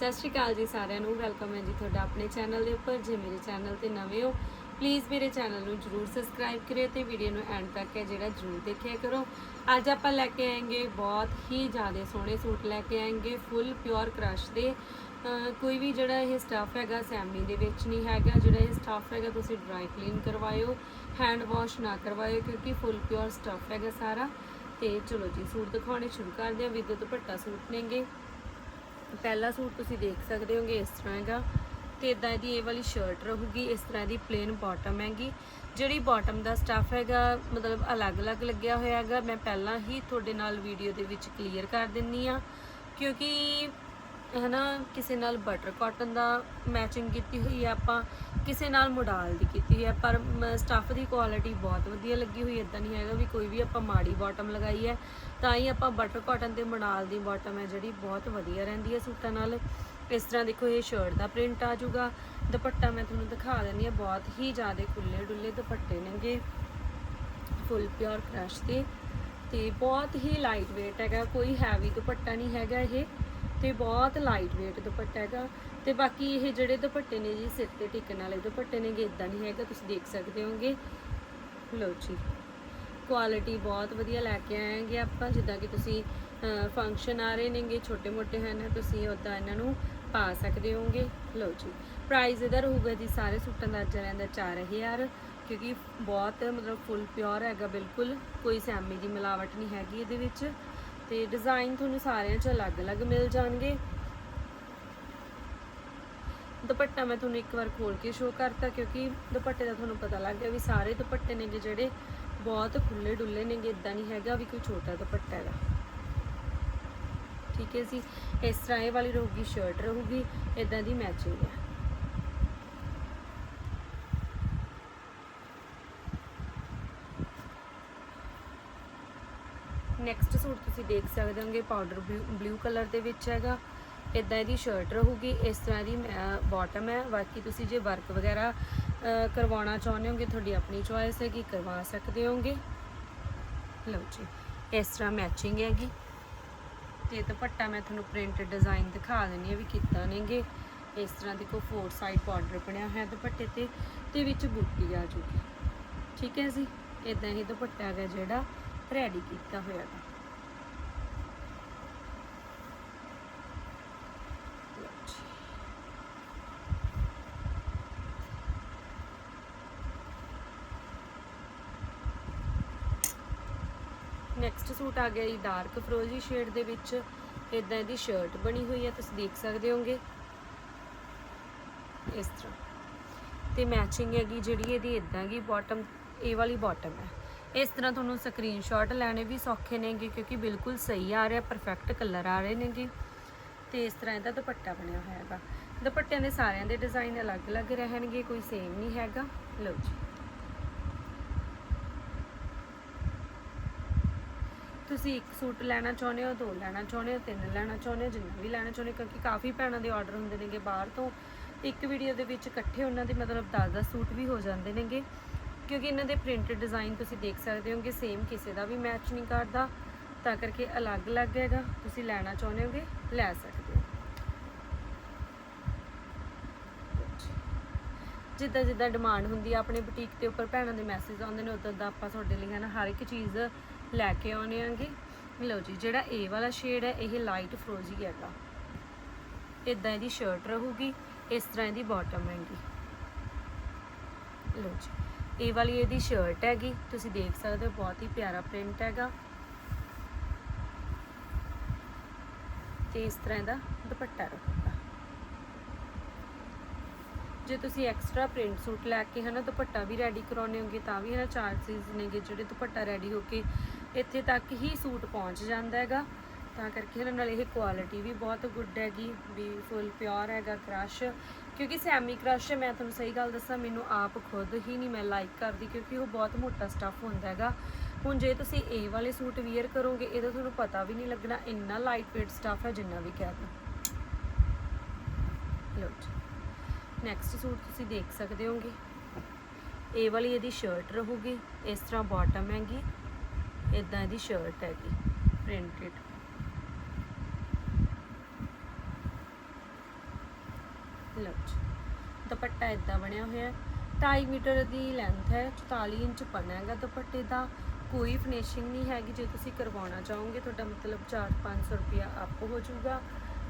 ਸਤਿ ਸ਼੍ਰੀ ਅਕਾਲ ਜੀ ਸਾਰਿਆਂ ਨੂੰ ਵੈਲਕਮ ਹੈ ਜੀ ਤੁਹਾਡਾ ਆਪਣੇ ਚੈਨਲ ਦੇ ਉੱਪਰ। ਜੇ ਮੇਰੇ ਚੈਨਲ ਤੇ ਨਵੇਂ ਹੋ ਪਲੀਜ਼ ਮੇਰੇ ਚੈਨਲ ਨੂੰ ਜਰੂਰ ਸਬਸਕ੍ਰਾਈਬ ਕਰਿਓ ਤੇ ਵੀਡੀਓ ਨੂੰ ਐਂਡ ਤੱਕ ਹੈ ਜਿਹੜਾ ਜਰੂਰ ਦੇਖਿਆ ਕਰੋ। ਅੱਜ ਆਪਾਂ ਲੈ ਕੇ ਆਏਗੇ ਬਹੁਤ ਹੀ ਜ਼ਿਆਦਾ ਸੋਹਣੇ ਸੂਟ ਲੈ ਕੇ ਆਏਂਗੇ ਫੁੱਲ ਪਿਓਰ ਕ੍ਰਸ਼ ਦੇ। ਕੋਈ ਵੀ ਜਿਹੜਾ ਇਹ ਸਟਫ ਹੈਗਾ, ਸੈਮੀ ਦੇ ਵਿੱਚ ਨਹੀਂ ਹੈਗਾ। ਜਿਹੜਾ ਇਹ ਸਟਫ ਹੈਗਾ, ਤੁਸੀਂ ਡਰਾਈ ਕਲੀਨ ਕਰਵਾਇਓ ਹੈਂਡ ਵਾਸ਼ ਨਾ ਕਰਵਾਇਓ, ਕਿਉਂਕਿ ਫੁੱਲ ਪਿਓਰ ਸਟਫ ਹੈਗਾ ਸਾਰਾ। ਤੇ ਚਲੋ ਜੀ, ਸੂਟ ਦਿਖਾਉਣੇ ਸ਼ੁਰੂ ਕਰਦੇ ਹਾਂ। ਵਿਦ ਦੁਪੱਟਾ ਸੂਟ ਨੇਗੇ। ਪਹਿਲਾ ਸੂਟ ਤੁਸੀਂ ਦੇਖ ਸਕਦੇ ਹੋਗੇ ਇਸ ਤਰ੍ਹਾਂ ਹੈਗਾ। ਤੇ ਇਦਾਂ ਇਹਦੀ ਇਹ ਵਾਲੀ ਸ਼ਰਟ ਰਹੂਗੀ, ਇਸ ਤਰ੍ਹਾਂ ਦੀ ਪਲੇਨ ਬਾਟਮ ਹੈਗੀ। ਜਿਹੜੀ ਬਾਟਮ ਦਾ ਸਟਫ ਹੈਗਾ, ਮਤਲਬ ਅਲੱਗ-ਅਲੱਗ ਲੱਗਿਆ ਹੋਇਆ ਹੈਗਾ। ਮੈਂ ਪਹਿਲਾਂ ਹੀ ਤੁਹਾਡੇ ਨਾਲ ਵੀਡੀਓ ਦੇ ਵਿੱਚ ਕਲੀਅਰ ਕਰ ਦਿੰਨੀ ਆ। ਕਿਉਂਕਿ ਹਨਾ ਕਿਸੇ ਨਾਲ ਬਟਰ ਕਾਟਨ ਦਾ ਮੈਚਿੰਗ ਕੀਤੀ ਹੋਈ ਹੈ ਆਪਾਂ, ਕਿਸੇ ਨਾਲ ਮੋਡਾਲ ਦੀ ਕੀਤੀ ਹੋਈ ਹੈ, ਪਰ ਸਟੱਫ ਦੀ ਕੁਆਲਿਟੀ ਬਹੁਤ ਵਧੀਆ ਲੱਗੀ ਹੋਈ ਇਦਾਂ ਨਹੀਂ ਹੈਗਾ ਵੀ ਕੋਈ ਵੀ ਆਪਾਂ ਮਾੜੀ ਬਾਟਮ ਲਗਾਈ ਹੈ, ਤਾਂ ਹੀ ਆਪਾਂ ਬਟਰ ਕਾਟਨ ਤੇ ਮੋਡਾਲ ਦੀ ਬਾਟਮ ਹੈ ਜਿਹੜੀ ਬਹੁਤ ਵਧੀਆ ਰਹਿੰਦੀ ਹੈ ਸੂਟਾਂ ਨਾਲ। ਇਸ ਤਰ੍ਹਾਂ ਦੇਖੋ, ਇਹ ਸ਼ਰਟ ਦਾ ਪ੍ਰਿੰਟ ਆ ਜਾਊਗਾ, ਦੁਪੱਟਾ ਮੈਂ ਤੁਹਾਨੂੰ ਦਿਖਾ ਦਿੰਦੀ ਹਾਂ, ਬਹੁਤ ਹੀ ਜ਼ਿਆਦਾ ਖੁੱਲੇ ਡੁੱਲੇ ਦੁਪੱਟੇ ਨੇਗੇ ਫੁੱਲ ਪਿਓਰ ਕ੍ਰਸ਼ 'ਤੇ ਤੇ ਬਹੁਤ ਹੀ ਲਾਈਟ weight ਹੈਗਾ, ਕੋਈ ਹੈਵੀ ਦੁਪੱਟਾ ਨਹੀਂ ਹੈਗਾ ਇਹ। ਤੇ ਬਹੁਤ ਲਾਈਟ weight ਦੁਪੱਟਾ ਹੈਗਾ। ਤੇ ਬਾਕੀ ਇਹ ਜਿਹੜੇ ਦੁਪੱਟੇ ਨੇ ਜੀ, ਸਿਰ ਤੇ ਟਿਕਣ ਵਾਲੇ ਦੁਪੱਟੇ ਨੇਗੇ ਇਦਾਂ ਨਹੀਂ ਹੈਗਾ, ਤੁਸੀਂ ਦੇਖ ਸਕਦੇ ਹੋਗੇ। ਲਓ ਜੀ ਕੁਆਲਿਟੀ ਬਹੁਤ ਵਧੀਆ ਲੈ ਕੇ ਆਏਗੇ ਆਪਾਂ, ਜਿੱਦਾਂ ਕਿ ਤੁਸੀਂ ਫੰਕਸ਼ਨ ਆ ਰਹੇ ਨੇਗੇ, ਛੋਟੇ ਮੋਟੇ ਹਨ, ਤੁਸੀਂ ਉਦਾਂ ਇਹਨਾਂ ਨੂੰ ਪਾ ਸਕਦੇ ਹੋਗੇ। ਲਓ ਜੀ ਪ੍ਰਾਈਸ ਇਹਦਾ ਰਹੂਗਾ ਜੀ, ਸਾਰੇ ਸੂਟਾਂ ਦਾ ਅੱਜ ਰਹਿੰਦਾ 4000 ਕਿਉਂਕਿ ਬਹੁਤ ਮਤਲਬ ਫੁੱਲ ਪਿਓਰ ਹੈਗਾ ਬਿਲਕੁਲ, ਕੋਈ ਸੈਮੀ ਦੀ ਮਿਲਾਵਟ ਨਹੀਂ ਹੈਗੀ ਇਹਦੇ ਵਿੱਚ। ਤੇ ਡਿਜ਼ਾਈਨ ਤੁਹਾਨੂੰ ਸਾਰਿਆਂ 'ਚ ਅਲੱਗ-ਅਲੱਗ ਮਿਲ ਜਾਣਗੇ। ਦੁਪੱਟਾ ਮੈਂ ਤੁਹਾਨੂੰ ਇੱਕ ਵਾਰ ਖੋਲ ਕੇ ਸ਼ੋਅ ਕਰਤਾ ਕਿਉਂਕਿ ਦੁਪੱਟੇ ਦਾ ਤੁਹਾਨੂੰ ਪਤਾ ਲੱਗ ਗਿਆ ਵੀ ਸਾਰੇ ਦੁਪੱਟੇ ਨੇਗੇ ਜਿਹੜੇ ਬਹੁਤ ਖੁੱਲੇ ਡੁੱਲੇ ਨੇਗੇ ਇਦਾਂ ਨਹੀਂ ਹੈਗਾ ਵੀ ਕੋਈ ਛੋਟਾ ਦੁਪੱਟਾ ਹੈਗਾ। ਠੀਕ ਹੈ ਜੀ? ਇਸ ਤਰ੍ਹਾਂ ਇਹ ਵਾਲੀ ਰਹੂਗੀ ਸ਼ਰਟ ਰਹੂਗੀ ਇਦਾਂ ਦੀ ਮੈਚਿੰਗ ਹੈ। ਨੈਕਸਟ ਸੂਟ ਤੁਸੀਂ ਦੇਖ ਸਕਦੇ ਹੋਗੇ ਪਾਊਡਰ ਬਲੂ ਕਲਰ ਦੇ ਵਿੱਚ ਹੈਗਾ। ਇਦਾਂ ਇਹਦੀ ਸ਼ਰਟ ਰਹੂਗੀ, ਇਸ ਤਰ੍ਹਾਂ ਦੀ ਬਾਟਮ ਹੈ। ਬਾਕੀ ਤੁਸੀਂ ਜੇ ਵਰਕ ਵਗੈਰਾ ਕਰਵਾਉਣਾ ਚਾਹੁੰਦੇ ਹੋਗੇ, ਤੁਹਾਡੀ ਆਪਣੀ ਚੋਇਸ ਹੈ ਕਿ ਕਰਵਾ ਸਕਦੇ ਹੋਗੇ। ਲਓ ਜੀ, ਇਸ ਤਰ੍ਹਾਂ ਮੈਚਿੰਗ ਹੈਗੀ। ਤੇ ਦੁਪੱਟਾ ਮੈਂ ਤੁਹਾਨੂੰ ਪ੍ਰਿੰਟ ਡਿਜ਼ਾਈਨ ਦਿਖਾ ਦਿੰਨੀ ਆ ਵੀ ਕਿੱਦਾਂ ਨੇਗੇ ਇਸ ਤਰ੍ਹਾਂ ਦੇ ਕੋ ਫੋਰ ਸਾਈਡ ਬਾਰਡਰ ਬਣਿਆ ਹੋਇਆ ਦੁਪੱਟੇ ਤੇ ਤੇ ਵਿੱਚ ਬੂਟੀ ਆ ਜੂਗੀ। ਠੀਕ ਹੈ ਜੀ? ਇਦਾਂ ਹੀ ਦੁਪੱਟਾ ਹੈਗਾ ਜਿਹੜਾ। ਰੈਡੀ ਕੀਤਾ ਹੋਇਆ ਹੈ ਨੈਕਸਟ ਸੂਟ ਆ ਗਿਆ ਜੀ ਡਾਰਕ ਫਰੋਜ਼ੀ ਸ਼ੇਡ ਦੇ ਵਿੱਚ। ਇਦਾਂ ਇਹਦੀ ਸ਼ਰਟ ਬਣੀ ਹੋਈ ਹੈ ਤੁਸੀਂ ਦੇਖ ਸਕਦੇ ਹੋਗੇ ਇਸ ਤਰ੍ਹਾਂ। ਤੇ ਮੈਚਿੰਗ ਹੈਗੀ ਜਿਹੜੀ ਇਹਦੀ ਇਦਾਂ ਦੀ ਬਾਟਮ ਇਹ ਵਾਲੀ ਬਾਟਮ ਹੈ। ਇਸ ਤਰ੍ਹਾਂ ਤੁਹਾਨੂੰ ਸਕਰੀਨਸ਼ਾਟ ਲੈਣੇ ਵੀ ਸੌਖੇ ਨੇਗੇ ਕਿਉਂਕਿ ਬਿਲਕੁਲ ਸਹੀ ਆ ਰਿਹਾ ਪਰਫੈਕਟ ਕਲਰ ਆ ਰਹੇ ਨੇਗੇ। ਤੇ ਇਸ ਤਰ੍ਹਾਂ ਇਹਦਾ ਦੁਪੱਟਾ ਬਣਿਆ ਹੋਇਆ ਹੈਗਾ। ਦੁਪੱਟਿਆਂ ਦੇ ਸਾਰਿਆਂ ਦੇ ਡਿਜ਼ਾਈਨ ਅਲੱਗ-ਅਲੱਗ ਰਹਿਣਗੇ, ਕੋਈ ਸੇਮ ਨਹੀਂ ਹੈਗਾ। ਲਓ ਜੀ। ਤੁਸੀਂ ਇੱਕ ਸੂਟ ਲੈਣਾ ਚਾਹੁੰਦੇ ਹੋ, ਦੋ ਲੈਣਾ ਚਾਹੁੰਦੇ ਹੋ, ਤਿੰਨ ਲੈਣਾ ਚਾਹੁੰਦੇ ਹੋ, ਜਿੰਨਾ ਵੀ ਲੈਣਾ ਚਾਹੁੰਦੇ ਹੋ, ਕਿਉਂਕਿ ਕਾਫੀ ਭੈਣਾਂ ਦੇ ਆਰਡਰ ਹੁੰਦੇ ਨੇਗੇ ਬਾਹਰ ਤੋਂ। ਇੱਕ ਵੀਡੀਓ ਦੇ ਵਿੱਚ ਇਕੱਠੇ ਉਹਨਾਂ ਦੇ ਮਤਲਬ 10-10 ਸੂਟ ਵੀ ਹੋ ਜਾਂਦੇ ਨੇਗੇ। ਕਿਉਂਕਿ ਇਹਨਾਂ ਦੇ ਪ੍ਰਿੰਟਡ ਡਿਜ਼ਾਈਨ ਤੁਸੀਂ ਦੇਖ ਸਕਦੇ ਹੋਗੇ ਸੇਮ ਕਿਸੇ ਦਾ ਵੀ ਮੈਚ ਨਹੀਂ ਕਰਦਾ। ਤਾਂ ਕਰਕੇ ਅਲੱਗ-ਅਲੱਗ ਹੈਗਾ, ਤੁਸੀਂ ਲੈਣਾ ਚਾਹੁੰਦੇ ਹੋਗੇ, ਲੈ ਸਕਦੇ ਹੋ। ਜਿੱਦਾਂ ਜਿੱਦਾਂ ਡਿਮਾਂਡ ਹੁੰਦੀ ਆ, ਆਪਣੇ ਬੁਟੀਕ ਦੇ ਉੱਪਰ ਭੈਣਾਂ ਦੇ ਮੈਸੇਜ ਆਉਂਦੇ ਨੇ, ਉਦੋਂ ਦਾ ਆਪਾਂ ਤੁਹਾਡੇ ਲਈ ਹੈ ਨਾ ਹਰ ਇੱਕ ਚੀਜ਼ ਲੈ ਕੇ ਆਉਣੇ ਆਂਗੇ ਲਓ ਜੀ, ਜਿਹੜਾ ਇਹ ਵਾਲਾ ਸ਼ੇਡ ਹੈ, ਇਹ ਲਾਈਟ ਫਰੋਜ਼ੀ ਹੈਗਾ। ਇਦਾਂ ਇਹਦੀ ਸ਼ਰਟ ਰਹੂਗੀ, ਇਸ ਤਰ੍ਹਾਂ ਇਹਦੀ ਬਾਟਮ ਹੈਗੀ। ਲਓ ਜੀ ਇਹ ਵਾਲੀ ਇਹਦੀ ਸ਼ਰਟ ਹੈਗੀ, ਤੁਸੀਂ ਦੇਖ ਸਕਦੇ ਹੋ, ਬਹੁਤ ਹੀ ਪਿਆਰਾ ਪ੍ਰਿੰਟ ਹੈਗਾ। ਤੇ ਇਸ ਤਰ੍ਹਾਂ ਇਹਦਾ ਦੁਪੱਟਾ ਰਹੂਗਾ ਜੇ ਤੁਸੀਂ ਐਕਸਟਰਾ ਪ੍ਰਿੰਟ ਸੂਟ ਲੈ ਕੇ ਹਨਾ ਦੁਪੱਟਾ ਵੀ ਰੈਡੀ ਕਰਾਉਣੇ ਹੋਗੇ, ਤਾਂ ਵੀ ਹਨਾ ਚਾਰजेस ਨੇਗੇ ਜਿਹੜੇ ਦੁਪੱਟਾ ਰੈਡੀ ਹੋ ਕੇ ਇੱਥੇ ਤੱਕ ਹੀ ਸੂਟ ਪਹੁੰਚ ਜਾਂਦਾ ਹੈਗਾ। ਤਾਂ ਕਰਕੇ ਇਹਨਾਂ ਨਾਲ ਇਹ ਕੁਆਲਿਟੀ ਵੀ ਬਹੁਤ ਗੁੱਡ ਹੈਗੀ, ਵੀ ਫੁੱਲ ਪਿਓਰ ਹੈਗਾ ਕ੍ਰਸ਼ ਕਿਉਂਕਿ ਸੈਮੀ ਕ੍ਰਸ਼ ਮੈਂ ਤੁਹਾਨੂੰ ਸਹੀ ਗੱਲ ਦੱਸਾਂ, ਮੈਨੂੰ ਆਪ ਖੁਦ ਹੀ ਨਹੀਂ ਮੈਂ ਲਾਈਕ ਕਰਦੀ ਕਿਉਂਕਿ ਉਹ ਬਹੁਤ ਮੋਟਾ ਸਟੱਫ ਹੁੰਦਾ ਹੈਗਾ। ਹੁਣ ਜੇ ਤੁਸੀਂ ਇਹ ਵਾਲੇ ਸੂਟ ਵੇਅਰ ਕਰੋਗੇ, ਇਹਦਾ ਤੁਹਾਨੂੰ ਪਤਾ ਵੀ ਨਹੀਂ ਲੱਗਣਾ, ਇੰਨਾ ਲਾਈਟ weight ਸਟੱਫ ਹੈ ਜਿੰਨਾ ਵੀ ਕਹਿ ਦੋ ਲਓ ਜੀ। ਨੈਕਸਟ ਸੂਟ ਤੁਸੀਂ ਦੇਖ ਸਕਦੇ ਹੋਗੇ। ਇਹ ਵਾਲੀ ਇਹਦੀ ਸ਼ਰਟ ਰਹੂਗੀ, ਇਸ ਤਰ੍ਹਾਂ ਬਾਟਮ ਹੈਗੀ ਇਦਾਂ ਇਹਦੀ ਸ਼ਰਟ ਹੈਗੀ ਪ੍ਰਿੰਟਡ ਲਓ ਜੀ। ਦੁਪੱਟਾ ਇਦਾਂ ਬਣਿਆ ਹੋਇਆ ਹੈ। 2.5 ਮੀਟਰ ਦੀ ਲੈਂਥ ਹੈ 44 ਇੰਚ ਪਣਾ ਹੈਗਾ ਦੁਪੱਟੇ ਦਾ। ਕੋਈ ਫਿਨਿਸ਼ਿੰਗ ਨਹੀਂ ਹੈਗੀ, ਜੇ ਤੁਸੀਂ ਕਰਵਾਉਣਾ ਚਾਹੋਗੇ ਤੁਹਾਡਾ ਮਤਲਬ 4-500 ਰੁਪਿਆ ਅਪ ਹੋ ਜਾਊਗਾ।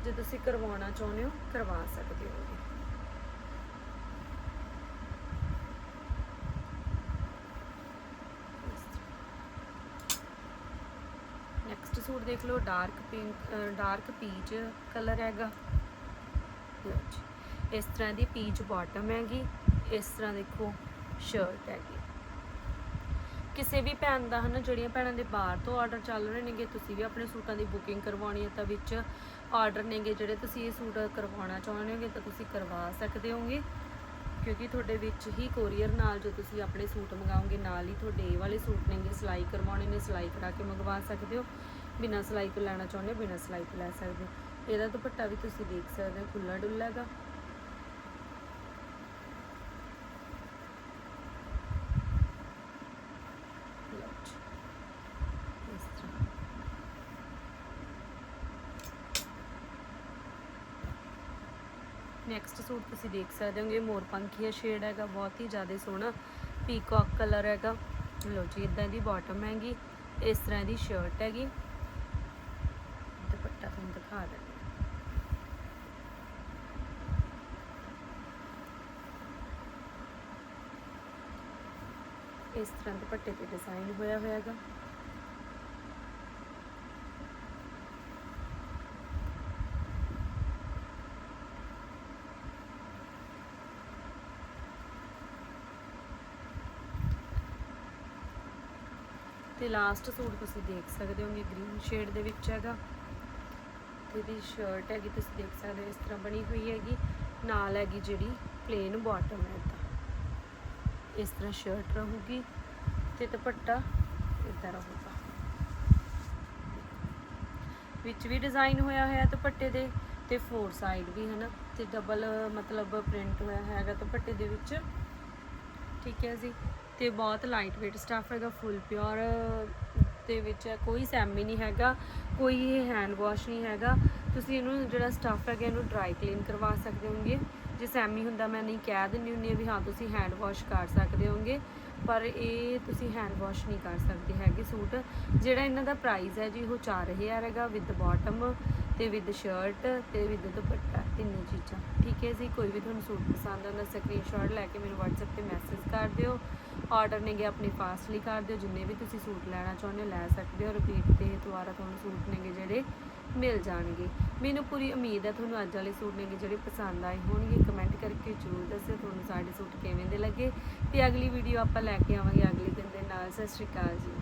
ਜੇ ਤੁਸੀਂ ਕਰਵਾਉਣਾ ਚਾਹੁੰਦੇ ਹੋ, ਕਰਵਾ ਸਕਦੇ ਹੋ ਨੈਕਸਟ ਸੂਟ ਦੇਖ ਲਓ dark pink dark peach colour ਹੈਗਾ। ਲਓ ਜੀ। ਇਸ ਤਰ੍ਹਾਂ ਦੀ ਪੀਚ ਬਾਟਮ ਹੈਗੀ, ਇਸ ਤਰ੍ਹਾਂ ਦੇਖੋ ਸ਼ਰਟ ਹੈਗੀ। ਕਿਸੇ ਵੀ ਭੈਣ ਦਾ ਹਨਾ, ਜਿਹੜੀਆਂ ਭੈਣਾਂ ਦੇ ਬਾਹਰ ਤੋਂ ਆਰਡਰ ਚੱਲ ਰਹੇ ਨੇਗੇ, ਤੁਸੀਂ ਵੀ ਆਪਣੇ ਸੂਟਾਂ ਦੀ ਬੁਕਿੰਗ ਕਰਵਾਉਣੀ ਹੈ ਤਾਂ ਵਿੱਚ ਆਰਡਰ ਨੇਗੇ ਜਿਹੜੇ ਤੁਸੀਂ ਇਹ ਸੂਟ ਕਰਵਾਉਣਾ ਚਾਹੁੰਦੇ ਹੋਗੇ ਤਾਂ ਤੁਸੀਂ ਕਰਵਾ ਸਕਦੇ ਹੋਗੇ। ਕਿਉਂਕਿ ਤੁਹਾਡੇ ਵਿੱਚ ਹੀ ਕੋਰੀਅਰ ਨਾਲ ਜੋ ਤੁਸੀਂ ਆਪਣੇ ਸੂਟ ਮੰਗਾਓਗੇ, ਨਾਲ ਹੀ ਤੁਹਾਡੇ ਇਹ ਵਾਲੇ ਸੂਟ ਨੇਗੇ, ਸਿਲਾਈ ਕਰਵਾਉਣੇ ਨੇ, ਸਿਲਾਈ ਕਰਾ ਕੇ ਮੰਗਵਾ ਸਕਦੇ ਹੋ। ਬਿਨਾਂ ਸਿਲਾਈ ਤੋਂ ਲੈਣਾ ਚਾਹੁੰਦੇ ਹੋ, ਬਿਨਾਂ ਸਿਲਾਈ ਤੋਂ ਲੈ ਸਕਦੇ ਹੋ। ਇਹਦਾ ਦੁਪੱਟਾ ਵੀ ਤੁਸੀਂ ਦੇਖ ਸਕਦੇ ਹੋ ਖੁੱਲਾ ਡੁੱਲਾ ਹੈਗਾ ਲਓ ਜੀ। ਇਸ ਤਰ੍ਹਾਂ ਨੈਕਸਟ ਸੂਟ ਤੁਸੀਂ ਦੇਖ ਸਕਦੇ ਹੋਗੇ, ਮੋਰ ਪੰਖੀਆ ਸ਼ੇਡ ਹੈਗਾ, ਬਹੁਤ ਹੀ ਜ਼ਿਆਦਾ ਸੋਹਣਾ ਪੀਕਾਕ ਕਲਰ ਹੈਗਾ। ਲਓ ਜੀ ਇਦਾਂ ਦੀ ਬਾਟਮ ਹੈਗੀ, ਇਸ ਤਰ੍ਹਾਂ ਦੀ ਸ਼ਰਟ ਹੈਗੀ। ਦੁਪੱਟਾ ਤੁਹਾਨੂੰ ਦਿਖਾ ਦਿੰਦੇ ਇਸ ਤਰ੍ਹਾਂ ਦੁਪੱਟੇ ਤੇ ਡਿਜ਼ਾਈਨ ਹੋਇਆ ਹੋਇਆ ਹੈਗਾ। ਤੇ ਲਾਸਟ ਸੂਟ ਤੁਸੀਂ ਦੇਖ ਸਕਦੇ ਹੋਗੇ ਗ੍ਰੀਨ ਸ਼ੇਡ ਦੇ ਵਿੱਚ ਹੈਗਾ। ਤੇ ਇਹਦੀ ਸ਼ਰਟ ਹੈਗੀ, ਤੁਸੀਂ ਦੇਖ ਸਕਦੇ ਹੋ, ਇਸ ਤਰ੍ਹਾਂ ਬਣੀ ਹੋਈ ਹੈਗੀ। ਨਾਲ ਹੈਗੀ ਜਿਹੜੀ ਪਲੇਨ ਬਾਟਮ ਹੈ ਤਾਂ ਇਸ ਤਰ੍ਹਾਂ ਸ਼ਰਟ ਰਹੂਗੀ ਤੇ ਦੁਪੱਟਾ ਇਦਾਂ ਰਹੂਗਾ। ਵਿੱਚ ਵੀ ਡਿਜ਼ਾਈਨ ਹੋਇਆ ਹੋਇਆ ਦੁਪੱਟੇ ਦੇ ਤੇ ਫੋਰ ਸਾਈਡ ਵੀ ਹੈ ਨਾ ਤੇ ਡਬਲ ਮਤਲਬ ਪ੍ਰਿੰਟ ਹੋਇਆ ਹੈਗਾ ਦੁਪੱਟੇ ਦੇ ਵਿੱਚ। ਠੀਕ ਹੈ ਜੀ। ਤੇ ਬਹੁਤ ਲਾਈਟ weight ਸਟੱਫ ਹੈਗਾ ਫੁੱਲ ਪਿਓਰ ਦੇ ਵਿੱਚ ਹੈ ਕੋਈ ਸੈਮੀ ਨਹੀਂ ਹੈਗਾ, ਕੋਈ ਇਹ ਹੈਂਡ ਵਾਸ਼ ਨਹੀਂ ਹੈਗਾ। ਤੁਸੀਂ ਇਹਨੂੰ ਜਿਹੜਾ ਸਟੱਫ ਹੈਗਾ, ਇਹਨੂੰ ਡਰਾਈ ਕਲੀਨ ਕਰਵਾ ਸਕਦੇ ਹੋਗੇ ਜੇ ਸੈਮੀ ਹੁੰਦਾ, ਮੈਂ ਨਹੀਂ ਕਹਿ ਦਿੰਦੀ ਹੁੰਦੀ ਹਾਂ ਵੀ ਹਾਂ, ਤੁਸੀਂ ਹੈਂਡ ਵਾਸ਼ ਕਰ ਸਕਦੇ ਹੋਗੇ ਪਰ ਇਹ ਤੁਸੀਂ ਹੈਂਡ ਵਾਸ਼ ਨਹੀਂ ਕਰ ਸਕਦੇ ਹੈਗੇ ਸੂਟ। ਜਿਹੜਾ ਇਹਨਾਂ ਦਾ ਪ੍ਰਾਈਸ ਹੈ ਜੀ, ਉਹ 4000 ਹੈਗਾ ਵਿਦ ਬਾਟਮ ਤੇ ਵਿਦ ਸ਼ਰਟ ਤੇ ਵਿਦ ਦੁਪੱਟਾ, ਤਿੰਨੇ ਚੀਜ਼ਾਂ। ਠੀਕ ਹੈ ਜੀ, ਕੋਈ ਵੀ ਤੁਹਾਨੂੰ ਸੂਟ ਪਸੰਦ ਆਉਂਦਾ ਸਕਰੀਨਸ਼ਾਟ ਲੈ ਕੇ ਮੈਨੂੰ WhatsApp ਤੇ ਮੈਸੇਜ ਕਰ ਦਿਓ। ਆਰਡਰ ਨੇਗੇ, ਆਪਣੀ ਫਾਸਟਲੀ ਕਰ ਦਿਓ, ਜਿੰਨੇ ਵੀ ਤੁਸੀਂ ਸੂਟ ਲੈਣਾ ਚਾਹੁੰਦੇ ਹੋ, ਲੈ ਸਕਦੇ ਹੋ ਰਿਪੀਟ ਤੇ ਦੁਬਾਰਾ ਤੁਹਾਨੂੰ ਸੂਟ ਨੇਗੇ ਜਿਹੜੇ ਮਿਲ ਜਾਣਗੇ। ਮੈਨੂੰ ਪੂਰੀ ਉਮੀਦ ਹੈ ਤੁਹਾਨੂੰ ਅੱਜ ਵਾਲੇ ਸੂਟ ਨੇਗੇ ਜਿਹੜੇ ਪਸੰਦ ਆਏ ਹੋਣਗੇ। ਕਮੈਂਟ ਕਰਕੇ ਜ਼ਰੂਰ ਦੱਸਿਓ ਤੁਹਾਨੂੰ ਸਾਡੇ ਸੂਟ ਕਿਵੇਂ ਦੇ ਲੱਗੇ। ਤੇ ਅਗਲੀ ਵੀਡੀਓ ਆਪਾਂ ਲੈ ਕੇ ਆਵਾਂਗੇ ਅਗਲੇ ਦਿਨ ਦੇ ਨਾਲ। ਸਤਿ ਸ਼੍ਰੀ ਅਕਾਲ ਜੀ।